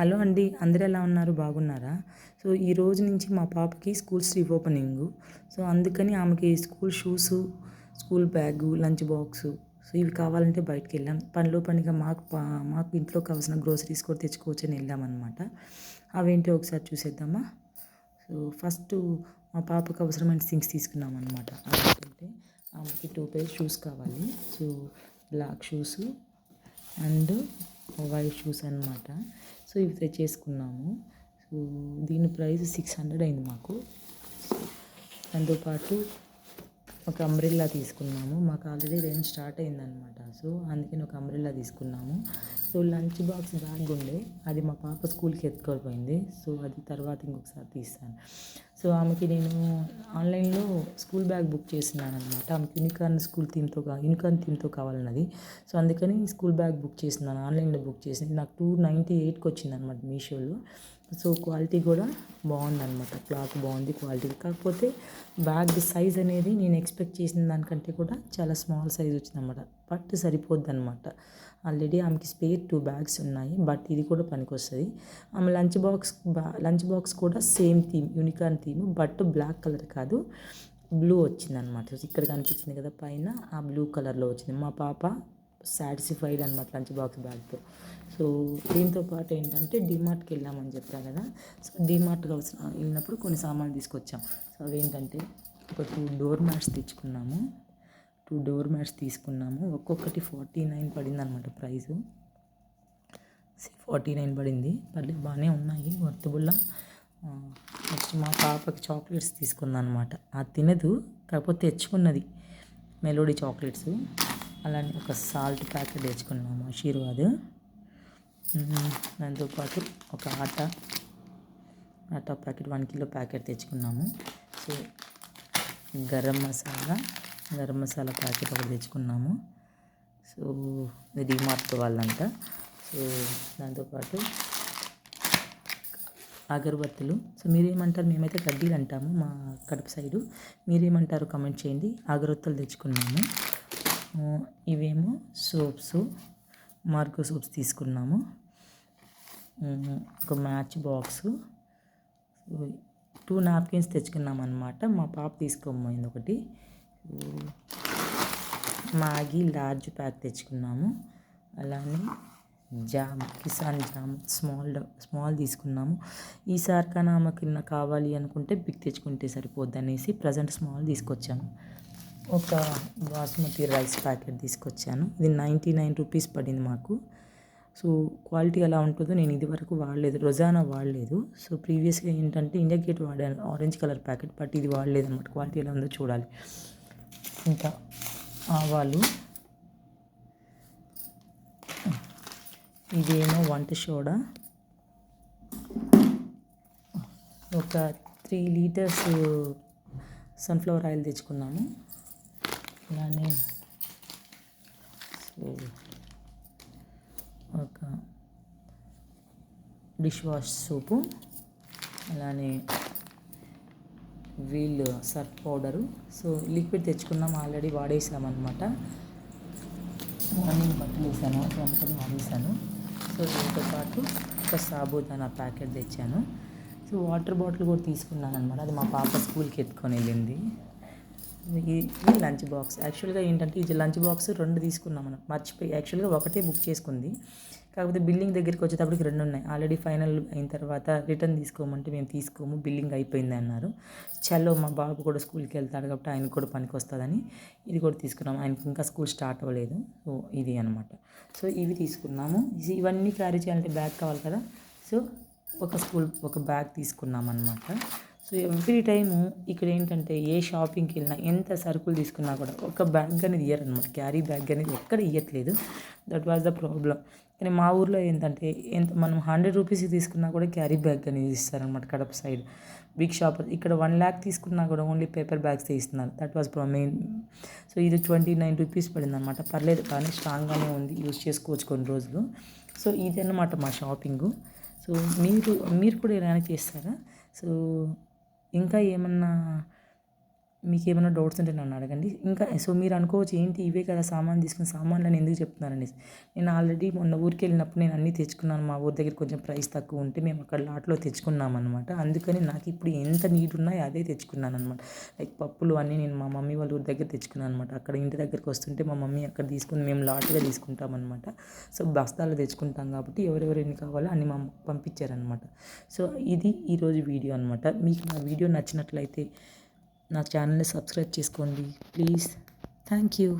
Hello అండి అందరు ఎలా ఉన్నారు? బాగున్నారా? సో ఈ రోజు నుంచి మా పాపకి స్కూల్స్ రీఓపెనింగ్ సో అందుకని ఆమెకి school shoes school bag lunch box so ఇవి కావాలంటే బయటకు వెళ్ళాం. పనిలో పనిగా మాకు పా- మాకు ఇంట్లో కావాల్సిన గ్రోసరీస్ కూడా తెచ్చుకోవచ్చు అని వెళ్ళామన్నమాట అవేంటో ఒకసారి చూసేద్దామా? సో ఫస్ట్ మా పాపకు అవసరమైన థింగ్స్ తీసుకున్నాం అనమాట ఆమెకి టూ పేర్ షూస్ కావాలి. So black shoes and white shoes అనమాట సో ఇవి తెచ్చేసుకున్నాము సో దీని ప్రైస్ సిక్స్ హండ్రెడ్ అయింది మాకు. దాంతోపాటు ఒక అంబ్రిల్లా తీసుకున్నాము. మాకు ఆల్రెడీ రైన్ స్టార్ట్ అయిందనమాట సో అందుకని ఒక అంబ్రిల్లా తీసుకున్నాము. సో లంచ్ బాక్స్ బ్యాగ్ ఉండే. అది మా పాప స్కూల్కి ఎత్తుకోపోయింది సో అది తర్వాత ఇంకొకసారి తీస్తాను. సో ఆమెకి నేను ఆన్లైన్లో స్కూల్ బ్యాగ్ బుక్ చేసినాను అనమాట ఆమెకి యూనికార్న్ స్కూల్ థీమ్తో యూనికార్న్ థీమ్తో కావాలన్నది. సో అందుకని స్కూల్ బ్యాగ్ బుక్ చేసినాను ఆన్లైన్లో బుక్ చేసి నాకు టూ నైంటీ ఎయిట్కి వచ్చింది అనమాట మీషోలో. సో క్వాలిటీ కూడా బాగుందన్నమాట. క్లాత్ బాగుంది క్వాలిటీ. కాకపోతే బ్యాగ్ సైజ్ అనేది నేను ఎక్స్పెక్ట్ చేసిన దానికంటే కూడా చాలా స్మాల్ సైజ్ వచ్చిందన్నమాట. బట్ సరిపోద్ది అనమాట ఆల్రెడీ ఆమెకి స్పేర్ టూ బ్యాగ్స్ ఉన్నాయి బట్ ఇది కూడా పనికొస్తుంది. ఆమె లంచ్ బాక్స్ లంచ్ బాక్స్ కూడా same theme unicorn theme but black colour కాదు. బ్లూ వచ్చిందనమాట ఇక్కడ కనిపించింది కదా పైన ఆ బ్లూ కలర్లో వచ్చింది. మా పాప సాటిస్ఫైడ్ అనమాట లంచ్ బాక్స్ బ్యాగ్తో. సో దీంతో పాటు ఏంటంటే డిమార్ట్కి వెళ్ళామని చెప్పాను కదా. సో డిమార్ట్కి అవసరం వెళ్ళినప్పుడు కొన్ని సామాన్లు తీసుకొచ్చాం. సో అవేంటంటే ఒక టూ డోర్ మ్యాట్స్ తెచ్చుకున్నాము. టూ డోర్ మ్యాట్స్ తీసుకున్నాము. ఒక్కొక్కటి ఫార్టీ నైన్ పడింది అనమాట ప్రైజు ఫార్టీ నైన్ పడింది. పర్లేదు బాగానే ఉన్నాయి. వర్తబుల్లా. నెక్స్ట్ మా పాపకి చాక్లెట్స్ తీసుకుంది అనమాట అది తినదు కాకపోతే తెచ్చుకున్నది. Melody chocolates. అలానే ఒక సాల్ట్ ప్యాకెట్ తెచ్చుకున్నాము ఆశీర్వాద్. దాంతోపాటు ఒక atta atta packet one kilo packet తెచ్చుకున్నాము. సో గరం మసాలా గరం మసాలా ప్యాకెట్ ఒకటి తెచ్చుకున్నాము. సో ఇది డిమార్ట్ వాళ్ళంట సో దాంతోపాటు అగరబత్తులు. సో మీరేమంటారు? మేమైతే కడ్డీలు అంటాము మా కడప సైడు. మీరేమంటారు? కమెంట్ చేయండి. అగరబత్తులు తెచ్చుకున్నాము. ఇవేమో సోప్స్ మార్కో సోప్స్ తీసుకున్నాము. ఒక మ్యాచ్ బాక్స్. టూ నాప్కిన్స్ తెచ్చుకున్నాం అనమాట మా పాప తీసుకోమైంది ఒకటి. మ్యాగీ లార్జ్ ప్యాక్ తెచ్చుకున్నాము. అలానే jam Kissan jam small small తీసుకున్నాము. ఈసారి కన్నా ఆమెకి కావాలి అనుకుంటే బిగ్ తెచ్చుకుంటే సరిపోద్ది అనేసి ప్రజెంట్ స్మాల్ తీసుకొచ్చాము. ఒక బాస్మతి రైస్ ప్యాకెట్ తీసుకొచ్చాను. ఇది నైంటీ నైన్ రూపీస్ పడింది మాకు. సో క్వాలిటీ ఎలా ఉంటుందో నేను ఇది వరకు వాడలేదు. రొజానా వాడలేదు. సో ప్రీవియస్గా ఏంటంటే ఇండియా గేట్ వాడాను. ఆరెంజ్ కలర్ ప్యాకెట్ బట్ ఇది వాడలేదు అనమాట క్వాలిటీ ఎలా ఉందో చూడాలి. ఇంకా ఆవాలు. ఇదేమో వంట సోడా. ఒక త్రీ లీటర్స్ సన్ఫ్లవర్ ఆయిల్ తెచ్చుకున్నాము. అలానే సో ఒక డిష్ వాష్ సోపు. అలానే wheel surf powder. So liquid తెచ్చుకున్నాం ఆల్రెడీ వాడేసాం అనమాట మార్నింగ్ బట్టలు వేసాను సో వాడేసాను. సో దీంతో పాటు ఒక సాబుదానా ప్యాకెట్ తెచ్చాను. సో వాటర్ బాటిల్ కూడా తీసుకున్నాను అనమాట అది మా పాప స్కూల్కి ఎత్తుకొని వెళ్ళింది. ఇది లంచ్ బాక్స్. యాక్చువల్గా ఏంటంటే ఇది లంచ్ బాక్స్ రెండు తీసుకున్నాం మనం. మర్చిపోయి యాక్చువల్గా ఒకటే బుక్ చేసుకుంది. కాకపోతే బిల్లింగ్ దగ్గరికి వచ్చేటప్పటికి రెండు ఉన్నాయి. ఆల్రెడీ ఫైనల్ అయిన తర్వాత రిటర్న్ తీసుకోమంటే మేము తీసుకోము బిల్లింగ్ అయిపోయింది అన్నారు. చలో మా బాబు కూడా స్కూల్కి వెళ్తాడు కాబట్టి ఆయనకు కూడా పనికి వస్తుందని ఇది కూడా తీసుకున్నాం. ఆయనకి ఇంకా స్కూల్ స్టార్ట్ అవ్వలేదు. సో ఇది అనమాట సో ఇవి తీసుకున్నాము. ఇవన్నీ క్యారీ చేయాలంటే బ్యాగ్ కావాలి కదా. సో ఒక స్కూల్ ఒక బ్యాగ్ తీసుకున్నాం అనమాట సో ఎవ్రీ టైము ఇక్కడ ఏంటంటే ఏ షాపింగ్కి వెళ్ళినా ఎంత సరుకులు తీసుకున్నా కూడా ఒక బ్యాగ్ అనేది ఇయ్యరు క్యారీ బ్యాగ్ అనేది ఎక్కడ ఇవ్వట్లేదు దట్ వాజ్ ద ప్రాబ్లం కానీ మా ఊర్లో ఏంటంటే ఎంత మనం హండ్రెడ్ రూపీస్ తీసుకున్నా కూడా క్యారీ బ్యాగ్ అనేది ఇస్తారనమాట కడప సైడ్. బిగ్ షాప్ ఇక్కడ వన్ ల్యాక్ తీసుకున్నా కూడా ఓన్లీ పేపర్ బ్యాగ్స్ ఇస్తున్నారు. దట్ వాజ్ మెయిన్ సో ఇది ట్వంటీ నైన్ రూపీస్ పడింది అనమాట పర్లేదు కానీ స్ట్రాంగ్గానే ఉంది. యూస్ చేసుకోవచ్చు కొన్ని రోజులు. సో ఇది అన్నమాట మా షాపింగు సో మీరు మీరు కూడా ఇలానే చేస్తారా? సో ఇంకా ఏమన్నా మీకు ఏమైనా డౌట్స్ ఉంటే నన్ను అడగండి. ఇంకా సో మీరు అనుకోవచ్చు ఏంటి ఇవే కదా సామాన్ తీసుకుని సామాన్లు అని ఎందుకు చెప్తున్నారని. నేను ఆల్రెడీ మొన్న ఊరికి వెళ్ళినప్పుడు నేను అన్నీ తెచ్చుకున్నాను. మా ఊరి దగ్గర కొంచెం ప్రైస్ తక్కువ ఉంటే మేము అక్కడ లాట్లో తెచ్చుకున్నాం అనమాట అందుకని నాకు ఇప్పుడు ఎంత నీడ్ ఉన్నాయో అదే తెచ్చుకున్నాను అనమాట లైక్ పప్పులు అన్నీ నేను మా మమ్మీ వాళ్ళ ఊరి దగ్గర తెచ్చుకున్నాను అనమాట అక్కడ ఇంటి దగ్గరికి వస్తుంటే మా మమ్మీ అక్కడ తీసుకుని మేము లాట్గా తీసుకుంటాం అనమాట సో బస్తాలు తెచ్చుకుంటాం కాబట్టి ఎవరెవరు ఎన్ని కావాలో అన్ని మా పంపించారనమాట సో ఇది ఈరోజు వీడియో అనమాట మీకు నా వీడియో నచ్చినట్లయితే నా ఛానల్ని సబ్స్క్రైబ్ చేసుకోండి. ప్లీజ్. Thank you.